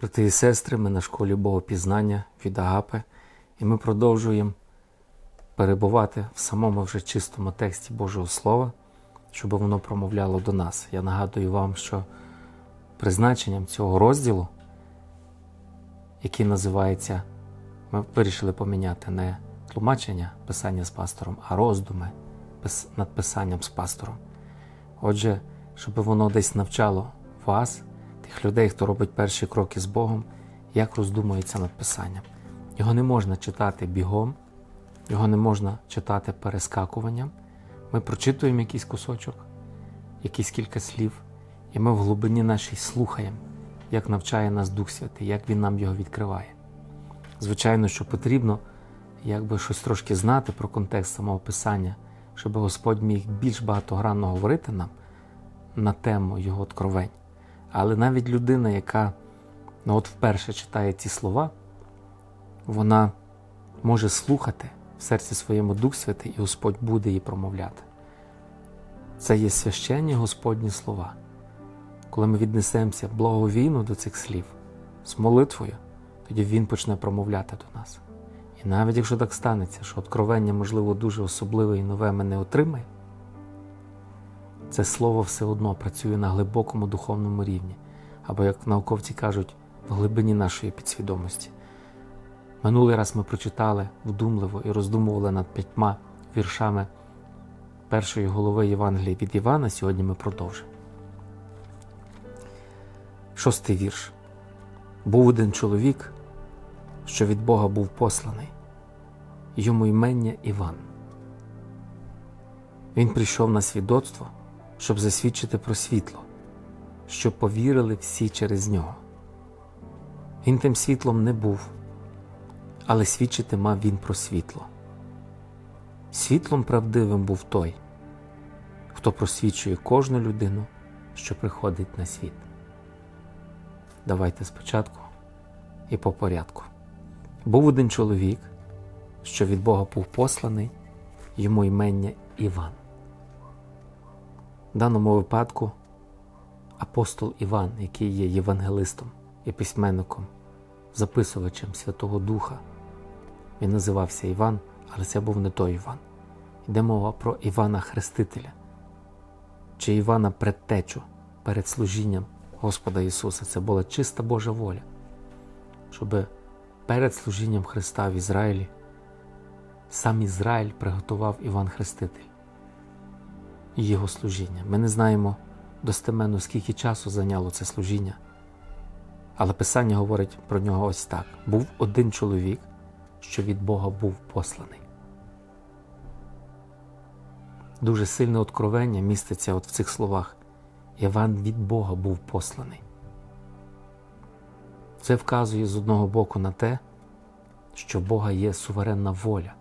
Брати і сестри, ми на школі Богопізнання від Агапи, і ми продовжуємо перебувати в самому вже чистому тексті Божого Слова, щоб воно промовляло до нас. Я нагадую вам, що призначенням цього розділу, який називається, ми вирішили поміняти не тлумачення писання з пастором, а роздуми над писанням з пастором. Отже, щоб воно десь навчало вас, тих людей, хто робить перші кроки з Богом, як роздумується над писанням. Його не можна читати бігом, його не можна читати перескакуванням. Ми прочитуємо якийсь кусочок, якісь кілька слів, і ми в глибині нашій слухаємо, як навчає нас Дух Святий, як Він нам його відкриває. Звичайно, що потрібно якби щось трошки знати про контекст самого писання, щоб Господь міг більш багатогранно говорити нам на тему його откровень. Але навіть людина, яка ну, от вперше читає ці слова, вона може слухати в серці своєму Дух Святий, і Господь буде її промовляти. Це є священні Господні слова. Коли ми віднесемося благовійно до цих слів з молитвою, тоді Він почне промовляти до нас. І навіть якщо так станеться, що откровення, можливо, дуже особливе і нове ми не отримаємо, це слово все одно працює на глибокому духовному рівні, або, як науковці кажуть, в глибині нашої підсвідомості. Минулий раз ми прочитали вдумливо і роздумували над п'ятьма віршами першої голови Євангелія від Івана. Сьогодні ми продовжимо. Шостий вірш. Був один чоловік, що від Бога був посланий, йому імення Іван. Він прийшов на свідоцтво, щоб засвідчити про світло, щоб повірили всі через нього. Він тим світлом не був, але свідчити мав він про світло. Світлом правдивим був той, хто просвічує кожну людину, що приходить на світ. Давайте спочатку і по порядку. Був один чоловік, що від Бога був посланий, йому імення Іван. В даному випадку апостол Іван, який є євангелистом і письменником, записувачем Святого Духа, він називався Іван, але це був не той Іван. Йде мова про Івана Хрестителя чи Івана Предтечу перед служінням Господа Ісуса. Це була чиста Божа воля, щоб перед служінням Христа в Ізраїлі сам Ізраїль приготував Іван Хреститель і його служіння. Ми не знаємо достеменно, скільки часу зайняло це служіння. Але Писання говорить про нього ось так: був один чоловік, що від Бога був посланий. Дуже сильне откровення міститься от в цих словах. Іван від Бога був посланий. Це вказує з одного боку на те, що Бога є суверенна воля,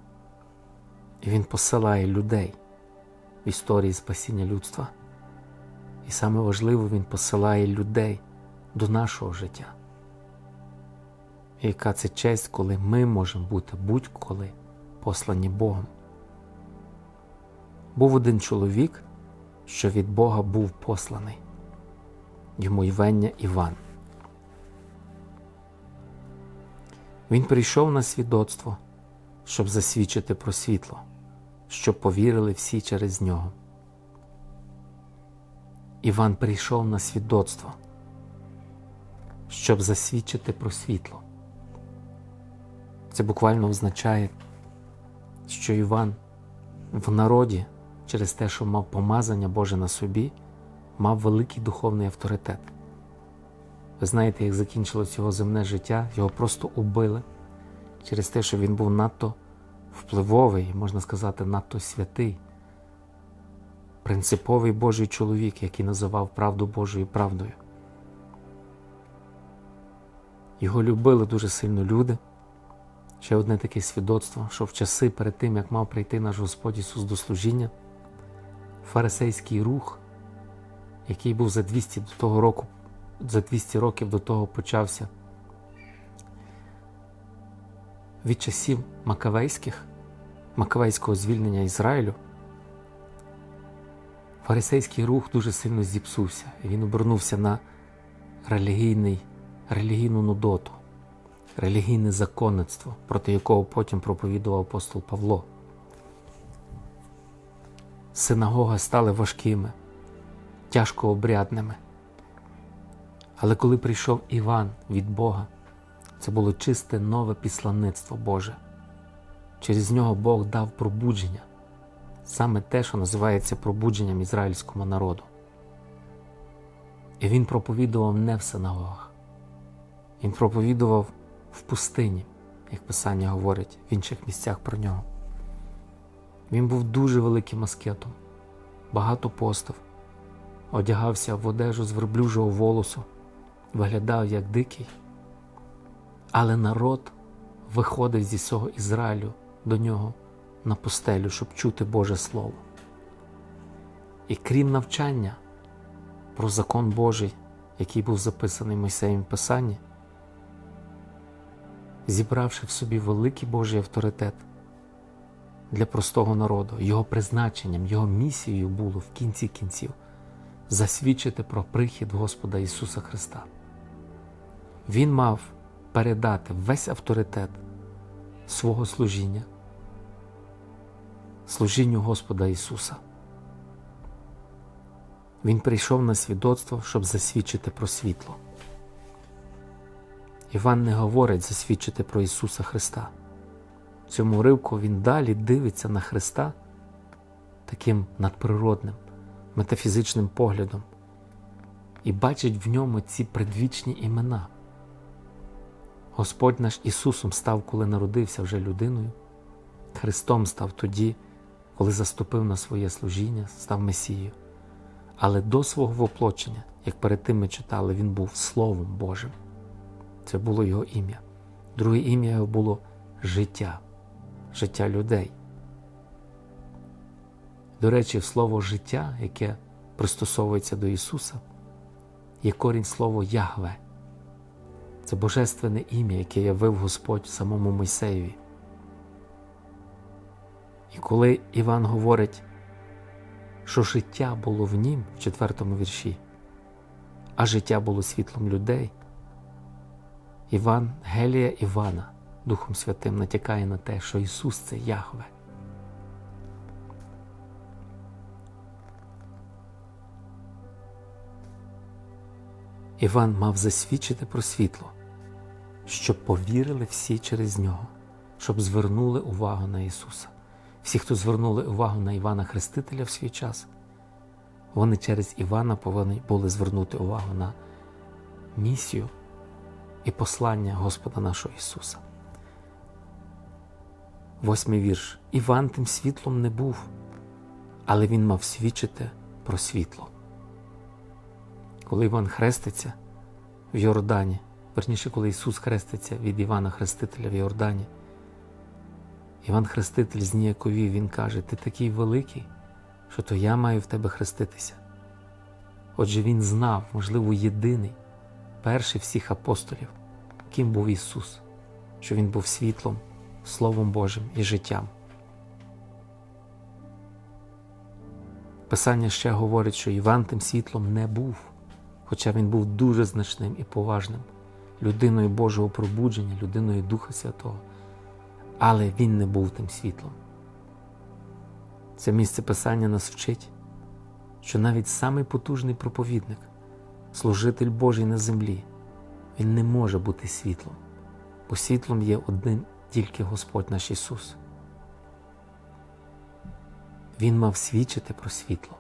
і Він посилає людей в історії спасіння людства. І саме важливо, Він посилає людей до нашого життя. І яка це честь, коли ми можемо бути будь-коли послані Богом. Був один чоловік, що від Бога був посланий, йому йвення Іван. Він прийшов на свідоцтво, щоб засвідчити про світло, щоб повірили всі через нього. Іван прийшов на свідоцтво, щоб засвідчити про світло. Це буквально означає, що Іван в народі через те, що мав помазання Боже на собі, мав великий духовний авторитет. Ви знаєте, як закінчилось його земне життя, його просто убили через те, що він був надто впливовий, можна сказати, надто святий, принциповий Божий чоловік, який називав правду Божою правдою. Його любили дуже сильно люди. Ще одне таке свідоцтво, що в часи перед тим, як мав прийти наш Господь Ісус до служіння, фарисейський рух, який був за 200 до того року, за 200 років до того почався від часів Макавейських, Макавейського звільнення Ізраїлю, фарисейський рух дуже сильно зіпсувся. Він обернувся на релігійний релігійну нудоту, релігійне законництво, проти якого потім проповідував апостол Павло. Синагоги стали важкими, тяжко обрядними. Але коли прийшов Іван від Бога, це було чисте нове післанництво Боже. Через нього Бог дав пробудження, саме те, що називається пробудженням ізраїльському народу. І він проповідував не в синагогах, він проповідував в пустині, як Писання говорить в інших місцях про нього. Він був дуже великим аскетом, багато постав, одягався в одежу з верблюжого волосу, виглядав як дикий. Але народ виходив зі свого Ізраїлю до нього на пустелю, щоб чути Боже Слово. І крім навчання про закон Божий, який був записаний в Мойсеєм Писанні, зібравши в собі великий Божий авторитет для простого народу, його призначенням, його місією було в кінці кінців засвідчити про прихід Господа Ісуса Христа. Він мав передати весь авторитет свого служіння, служінню Господа Ісуса. Він прийшов на свідоцтво, щоб засвідчити про світло. Іван не говорить засвідчити про Ісуса Христа. В цьому ривку він далі дивиться на Христа таким надприродним, метафізичним поглядом і бачить в ньому ці предвічні імена. Господь наш Ісусом став, коли народився вже людиною, Христом став тоді, коли заступив на своє служіння, став Месією. Але до свого воплочення, як перед тим ми читали, Він був Словом Божим. Це було Його ім'я. Друге ім'я його було життя, життя людей. До речі, слово життя, яке пристосовується до Ісуса, є корінь слова Ягве. Це божественне ім'я, яке явив Господь самому Мойсеєві. І коли Іван говорить, що життя було в нім в четвертому вірші, а життя було світлом людей, Іван, Гелія Івана Духом Святим натякає на те, що Ісус це Яхве. Іван мав засвідчити про світло, щоб повірили всі через нього, щоб звернули увагу на Ісуса. Всі, хто звернули увагу на Івана Хрестителя в свій час, вони через Івана повинні були звернути увагу на місію і послання Господа нашого Ісуса. Восьмий вірш. Іван тим світлом не був, але він мав свідчити про світло. Коли Іван хреститься в Йордані, верніше, коли Ісус хреститься від Івана Хрестителя в Йордані, Іван Хреститель зніяковів, Він каже: Ти такий великий, що то я маю в тебе хреститися. Отже, Він знав, можливо, єдиний, перший всіх апостолів, ким був Ісус, що Він був світлом, Словом Божим і життям. Писання ще говорить, що Іван тим світлом не був, хоча він був дуже значним і поважним, людиною Божого пробудження, людиною Духа Святого, але він не був тим світлом. Це місце Писання нас вчить, що навіть самий потужний проповідник, служитель Божий на землі, він не може бути світлом, бо світлом є один тільки Господь наш Ісус. Він мав свідчити про світло.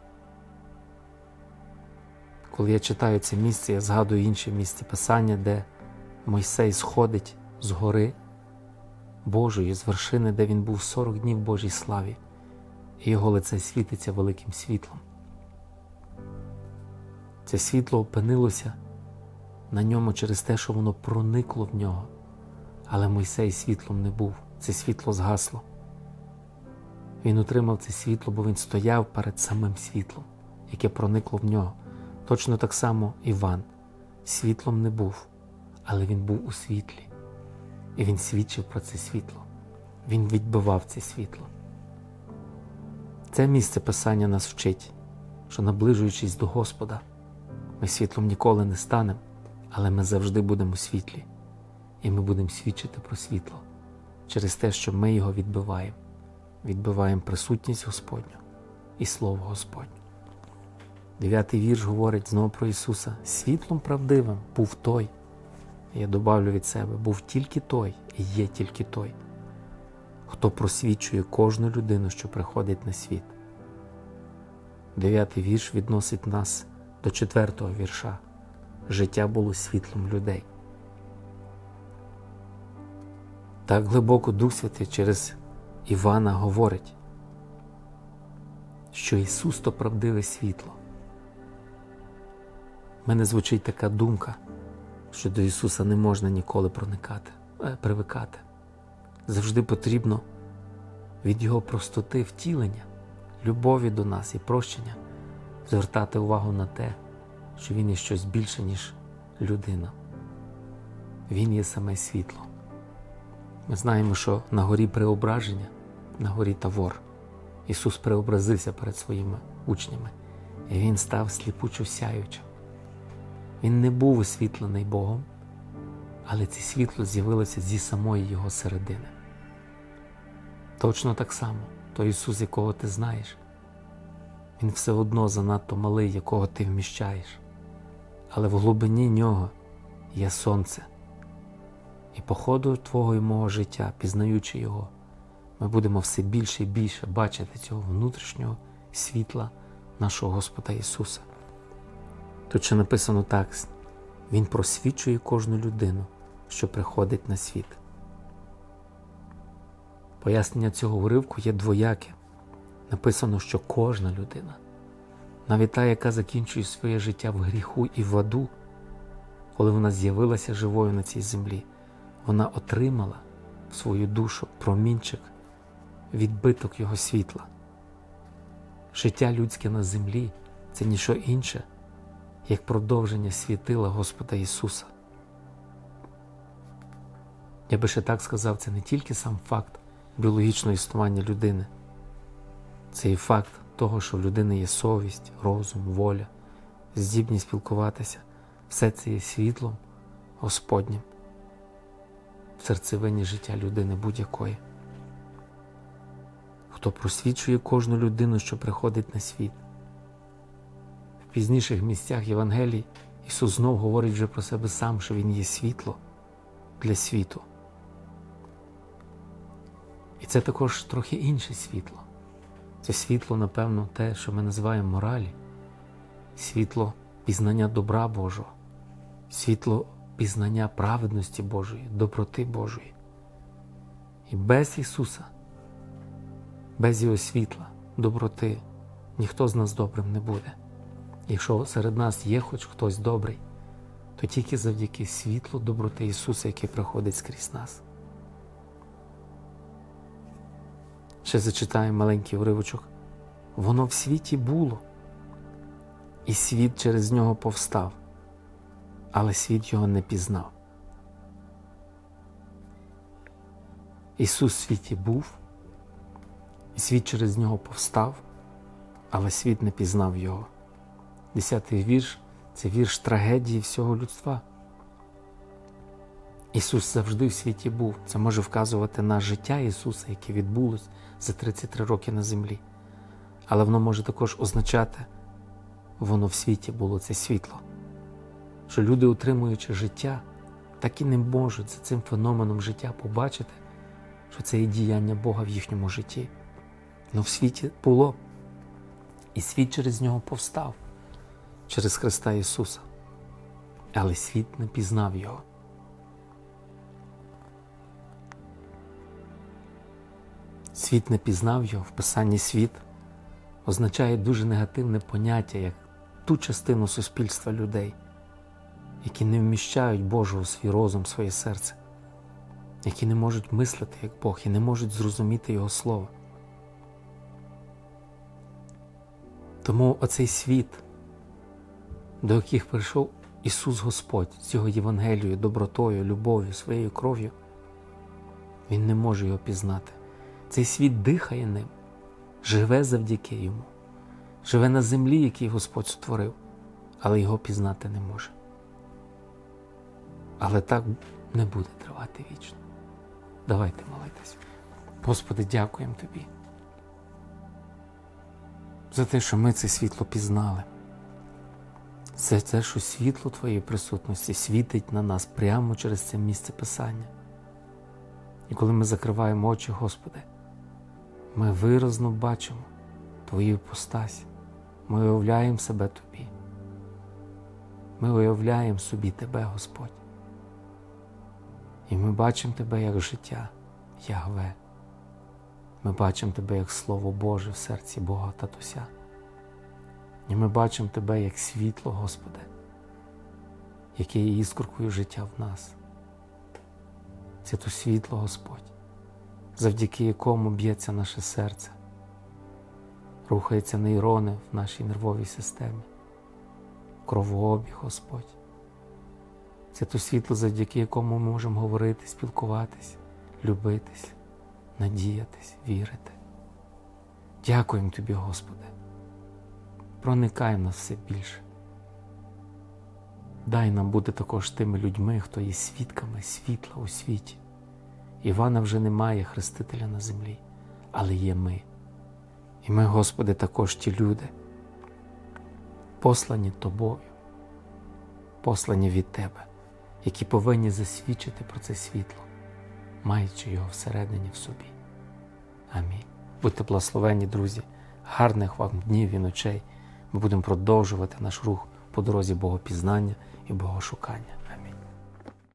Коли я читаю це місце, я згадую інше місце Писання, де Мойсей сходить з гори Божої, з вершини, де він був 40 днів Божій славі, і його лице світиться великим світлом. Це світло опинилося на ньому через те, що воно проникло в нього. Але Мойсей світлом не був, це світло згасло. Він отримав це світло, бо він стояв перед самим світлом, яке проникло в нього. Точно так само Іван світлом не був, але він був у світлі. І він свідчив про це світло. Він відбивав це світло. Це місце Писання нас вчить, що наближуючись до Господа, ми світлом ніколи не станемо, але ми завжди будемо у світлі, і ми будемо свідчити про світло через те, що ми його відбиваємо, відбиваємо присутність Господню і Слово Господнє. Дев'ятий вірш говорить знову про Ісуса. Світлом правдивим був той. Я добавлю від себе, був тільки той і є тільки той, хто просвічує кожну людину, що приходить на світ. Дев'ятий вірш відносить нас до четвертого вірша. Життя було світлом людей. Так глибоко Дух Святий через Івана говорить, що Ісус то правдиве світло. У мене звучить така думка, що до Ісуса не можна ніколи проникати, е, привикати. Завжди потрібно від Його простоти втілення, любові до нас і прощення звертати увагу на те, що Він є щось більше, ніж людина. Він є саме світло. Ми знаємо, що на горі преображення, на горі Тавор, Ісус преобразився перед своїми учнями, і Він став сліпучо сяючим. Він не був освітлений Богом, але це світло з'явилося зі самої Його середини. Точно так само, той Ісус, якого ти знаєш, Він все одно занадто малий, якого ти вміщаєш, але в глибині нього є сонце. І по ходу твого і мого життя, пізнаючи його, ми будемо все більше і більше бачити цього внутрішнього світла нашого Господа Ісуса. Тут ще написано так: Він просвічує кожну людину, що приходить на світ. Пояснення цього уривку є двояке. Написано, що кожна людина, навіть та, яка закінчує своє життя в гріху і в аду, коли вона з'явилася живою на цій землі, вона отримала в свою душу промінчик, відбиток його світла. Життя людське на землі це ніщо інше, як продовження світила Господа Ісуса. Я би ще так сказав, це не тільки сам факт біологічного існування людини, це і факт того, що в людини є совість, розум, воля, здібність спілкуватися. Все це є світлом Господнім в серцевині життя людини будь-якої. Хто просвічує кожну людину, що приходить на світ. В пізніших місцях Євангелій Ісус знов говорить вже про себе сам, що Він є світло для світу. І це також трохи інше світло. Це світло, напевно, те, що ми називаємо моралі, світло пізнання добра Божого, світло пізнання праведності Божої, доброти Божої. І без Ісуса, без Його світла, доброти, ніхто з нас добрим не буде. Якщо серед нас є хоч хтось добрий, то тільки завдяки світлу доброти Ісуса, який приходить скрізь нас. Ще зачитаємо маленький уривочок. Воно в світі було, і світ через нього повстав, але світ його не пізнав. Ісус в світі був, і світ через нього повстав, але світ не пізнав Його. Десятий вірш це вірш трагедії всього людства. Ісус завжди в світі був. Це може вказувати на життя Ісуса, яке відбулось за 33 роки на землі. Але воно може також означати, воно в світі було це світло. Що люди, утримуючи життя, так і не можуть за цим феноменом життя побачити, що це є діяння Бога в їхньому житті. Ну в світі було, і світ через нього повстав, через Христа Ісуса. Але світ не пізнав Його. Світ не пізнав його в писанні світ означає дуже негативне поняття, як ту частину суспільства людей, які не вміщають Божого свій розум, своє серце, які не можуть мислити як Бог і не можуть зрозуміти Його Слово. Тому оцей світ, до яких прийшов Ісус Господь з Його Євангелією, добротою, любов'ю, своєю кров'ю, Він не може його пізнати. Цей світ дихає ним, живе завдяки йому, живе на землі, який Господь створив, але його пізнати не може. Але так не буде тривати вічно. Давайте молитись. Господи, дякуємо Тобі за те, що ми це світло пізнали. За те, що світло Твоєї присутності світить на нас прямо через це місце Писання. І коли ми закриваємо очі, Господи, ми виразно бачимо Твою постась. Ми уявляємо себе Тобі. Ми уявляємо собі Тебе, Господь. І ми бачимо Тебе як життя, Ягве. Ми бачимо Тебе як Слово Боже в серці Бога Татуся. І ми бачимо Тебе як світло, Господи, яке є іскоркою життя в нас. Це то світло, Господь, завдяки якому б'ється наше серце, рухаються нейрони в нашій нервовій системі, кровообіг, Господь. Це то світло, завдяки якому ми можемо говорити, спілкуватись, любитись, надіятись, вірити. Дякуємо Тобі, Господи. Проникай в нас все більше. Дай нам бути також тими людьми, хто є свідками світла у світі. Івана вже немає Хрестителя на землі, але є ми. І ми, Господи, також ті люди, послані Тобою, послані від Тебе, які повинні засвідчити про це світло, маючи його всередині в собі. Амінь. Будьте благословенні, друзі, гарних вам днів і ночей. Ми будемо продовжувати наш рух по дорозі Богопізнання і Богошукання.